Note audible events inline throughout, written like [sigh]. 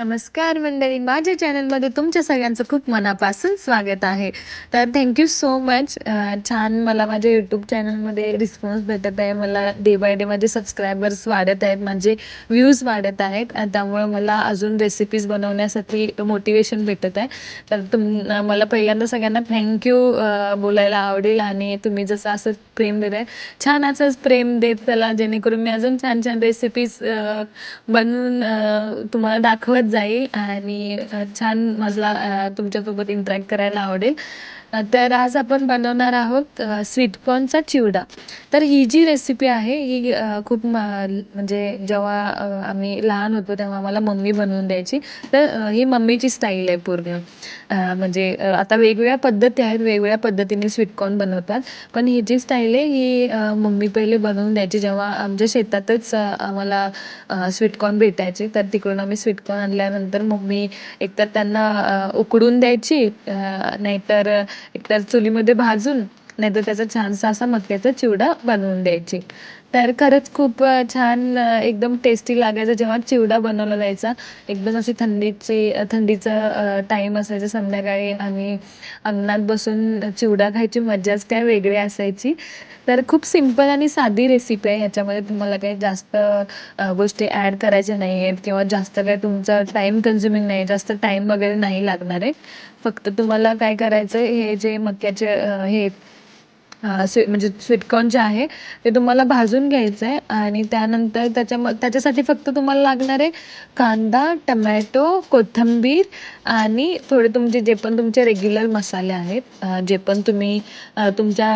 नमस्कार मंडळी. माझ्या चॅनलमध्ये तुमच्या सगळ्यांचं खूप मनापासून स्वागत आहे. तर थँक्यू सो मच छान मला माझ्या यूट्यूब चॅनलमध्ये रिस्पॉन्स भेटत आहे. मला डे बाय डे माझे सबस्क्रायबर्स वाढत आहेत. माझे व्ह्यूज वाढत आहेत. त्यामुळे मला अजून रेसिपीज बनवण्यासाठी मोटिवेशन भेटत आहे. तर तुम मला पहिल्यांदा सगळ्यांना थँक्यू बोलायला आवडेल आणि तुम्ही जसं असं प्रेम देत आहे छान असंच प्रेम देत चला. जेणेकरून मी अजून छान छान रेसिपीज बनवून तुम्हाला दाखवत जाईल आणि छान मला तुमच्यासोबत इंटरॅक्ट करायला आवडेल. तर आज आपण बनवणार आहोत स्वीटकॉर्नचा चिवडा. तर ही जी रेसिपी आहे ही खूप म म्हणजे जेव्हा आम्ही लहान होतो तेव्हा मला मम्मी बनवून द्यायची. तर ही मम्मीची स्टाईल आहे पूर्ण. म्हणजे आता वेगवेगळ्या पद्धती आहेत वेगवेगळ्या पद्धतीने स्वीटकॉर्न बनवतात. पण ही जी स्टाईल आहे ही मम्मी पहिले बनवून द्यायची. जेव्हा आमच्या शेतातच आम्हाला स्वीटकॉर्न भेटायचे तर तिकडून आम्ही स्वीटकॉर्न आणल्यानंतर मम्मी एकतर त्यांना उकडून द्यायची नाहीतर एकतर चुलीमध्ये भाजून नाहीतर त्याचा छानसा असा मक्याचा चिवडा बनवून द्यायची. तर खरंच खूप छान एकदम टेस्टी लागायचं जेव्हा चिवडा बनवला जायचा. एकदम अशी थंडीची थंडीचा टाईम असायचा संध्याकाळी आणि अंगणात बसून चिवडा खायची मजाच काय वेगळी असायची. तर खूप सिंपल आणि साधी रेसिपी आहे. ह्याच्यामध्ये तुम्हाला काही जास्त गोष्टी ॲड करायच्या नाही आहेत किंवा जास्त काय तुमचा टाईम कन्झ्युमिंग नाही जास्त टाईम वगैरे नाही लागणार आहे. फक्त तुम्हाला काय करायचं हे जे मक्याचे हे स्वी म्हणजे स्वीटकॉर्न जे आहे ते तुम्हाला भाजून घ्यायचं आहे आणि त्यानंतर त्याच्या त्याच्यासाठी फक्त तुम्हाला लागणार आहे कांदा टमॅटो कोथिंबीर आणि थोडे तुमचे जे पण तुमचे रेग्युलर मसाले आहेत जे पण तुम्ही तुमच्या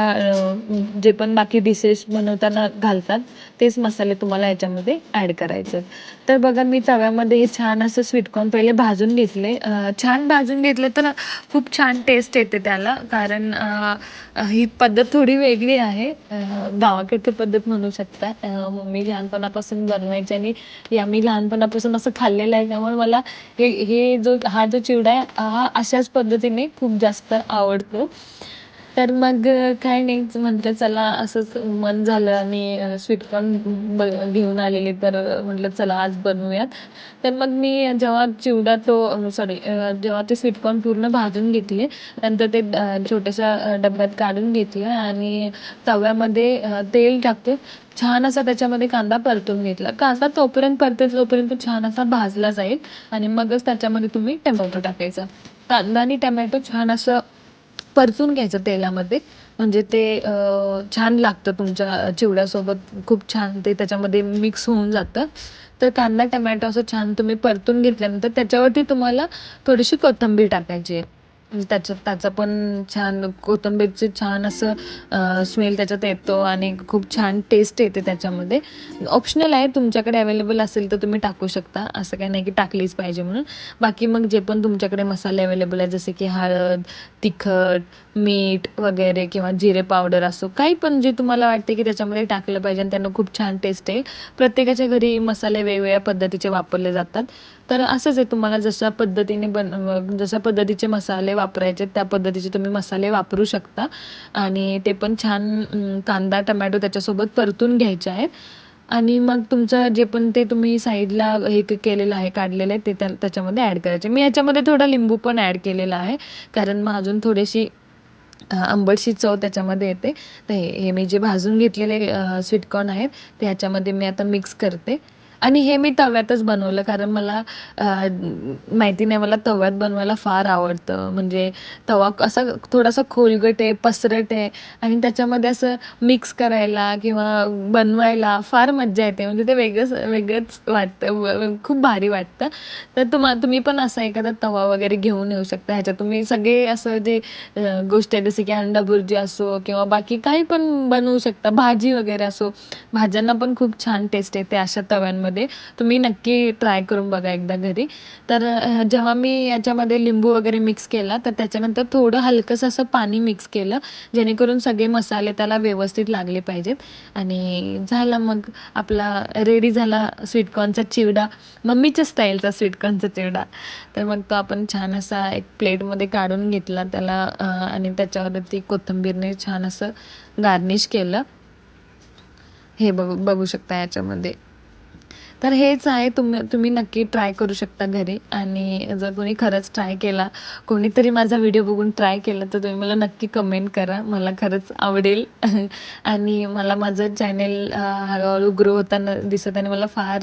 जे पण बाकी डिशेस बनवताना घालतात तेच मसाले तुम्हाला याच्यामध्ये ॲड करायचे आहेत. तर बघा मी तव्यामध्ये हे छान असं स्वीटकॉर्न पहिले भाजून घेतले छान भाजून घेतले तर खूप छान टेस्ट येते त्याला कारण ही पद्धत थोडी वेगळी आहे. गावाकडची पद्धत म्हणू शकता. मम्मी लहानपणापासून बनवायची आणि या आम्ही लहानपणापासून असं खाल्लेलं आहे. त्यामुळे मला हे हे जो हा जो चिवडा आहे हा अशाच पद्धतीने खूप जास्त आवडतो. तर मग काय नाही म्हटलं चला असंच मन झालं आणि स्वीटकॉर्न ब घेऊन आलेली. तर म्हटलं चला आज बनवूयात. तर मग मी जेव्हा चिवडा तो सॉरी जेव्हा ते स्वीटकॉर्न पूर्ण भाजून घेतले नंतर ते छोट्याशा डब्यात काढून घेतलं आणि तव्यामध्ये तेल टाकते छान असा त्याच्यामध्ये कांदा परतून घेतला. कांदा तोपर्यंत परतेल जोपर्यंत छान असा भाजला जाईल आणि मगच त्याच्यामध्ये तुम्ही टोमॅटो टाकायचा. कांदा आणि टमॅटो छान असं परतून घ्यायचं तेलामध्ये. म्हणजे ते छान लागतं तुमच्या चिवड्यासोबत. खूप छान ते त्याच्यामध्ये मिक्स होऊन जातं. तर कांदा टमॅटो असं छान तुम्ही परतून घेतल्यानंतर त्याच्यावरती तुम्हाला थोडीशी कोथिंबीर टाकायची आहे. म्हणजे त्याचं त्याच्यात त्याचं पण छान कोथिंबीरचं छान असं स्मेल त्याच्यात येतो आणि खूप छान टेस्ट येते त्याच्यामध्ये. ऑप्शनल आहे तुमच्याकडे अवेलेबल असेल तर तुम्ही टाकू शकता. असं काही नाही की टाकलीच पाहिजे म्हणून. बाकी मग जे पण तुमच्याकडे मसाले अवेलेबल आहे जसे की हळद तिखट मीठ वगैरे किंवा जिरे पावडर असो काही पण जे तुम्हाला वाटते की त्याच्यामध्ये टाकलं पाहिजे आणि त्यांना खूप छान टेस्ट येईल. प्रत्येकाच्या घरी मसाले वेगवेगळ्या पद्धतीचे वापरले जातात. तर असंच आहे तुम्हाला जशा पद्धतीने बन जशा पद्धतीचे मसाले वापरायचे त्या पद्धतीचे तुम्ही मसाले वापरू शकता. आणि ते पण छान कांदा टमॅटो त्याच्यासोबत परतून घ्यायचे आहेत. आणि मग तुमचं जे पण ते तुम्ही साईडला हे केलेलं आहे काढलेलं आहे ते त्या त्याच्यामध्ये ॲड करायचे. मी याच्यामध्ये थोडा लिंबू पण ॲड केलेला आहे कारण मग अजून थोडीशी आंबटशी चव त्याच्यामध्ये येते. तर हे हे मी जे भाजून घेतलेले स्वीटकॉर्न आहेत ते ह्याच्यामध्ये मी आता मिक्स करते. आणि हे मी तव्यातच बनवलं कारण मला माहिती नाही मला तव्यात बनवायला फार आवडतं. म्हणजे तवा असा थोडासा खोलगट आहे पसरट आहे आणि त्याच्यामध्ये असं मिक्स करायला किंवा बनवायला फार मज्जा येते. म्हणजे ते वेगळंच वेगळंच वाटतं खूप भारी वाटतं. तर तुम्हा तुम्ही पण असा एखादा तवा वगैरे घेऊन येऊ शकता. ह्याच्यात तुम्ही सगळे असं जे गोष्टी आहेत जसे की अंडा भुर्जी असो किंवा बाकी काही पण बनवू शकता. भाजी वगैरे असो. भाज्यांना पण खूप छान टेस्ट येते अशा तव्यांमध्ये. तुम्ही नक्की ट्राय करून बघा एकदा घरी. तर जेव्हा मी याच्यामध्ये लिंबू वगैरे मिक्स केला तर त्याच्यानंतर थोडं हलकंसं असं पाणी मिक्स केलं जेणेकरून सगळे मसाले त्याला व्यवस्थित लागले पाहिजेत. आणि झाला मग आपला रेडी झाला स्वीटकॉर्नचा चिवडा. मम्मीच्या स्टाईलचा स्वीटकॉर्नचा चिवडा. तर मग तो आपण छान असा एक प्लेटमध्ये काढून घेतला. त्याला आणि त्याच्यावरती कोथिंबीरने छान असं गार्निश केलं. हे बघू बघू शकता याच्यामध्ये. तर हेच आहे तुम्ही तुम्ही नक्की ट्राय करू शकता घरी. आणि जर कोणी खरंच ट्राय केला कोणीतरी माझा व्हिडिओ बघून ट्राय केलं तर तुम्ही मला नक्की कमेंट करा. मला खरंच आवडेल. [laughs] आणि मला माझं चॅनेल हळूहळू ग्रो होताना दिसत आणि मला फार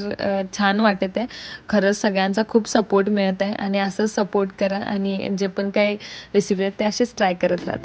छान वाटत आहे. खरंच सगळ्यांचा खूप सपोर्ट मिळत आहे. आणि असंच सपोर्ट करा. आणि जे पण काही रेसिपी आहेत ते असेच ट्राय करत राहते.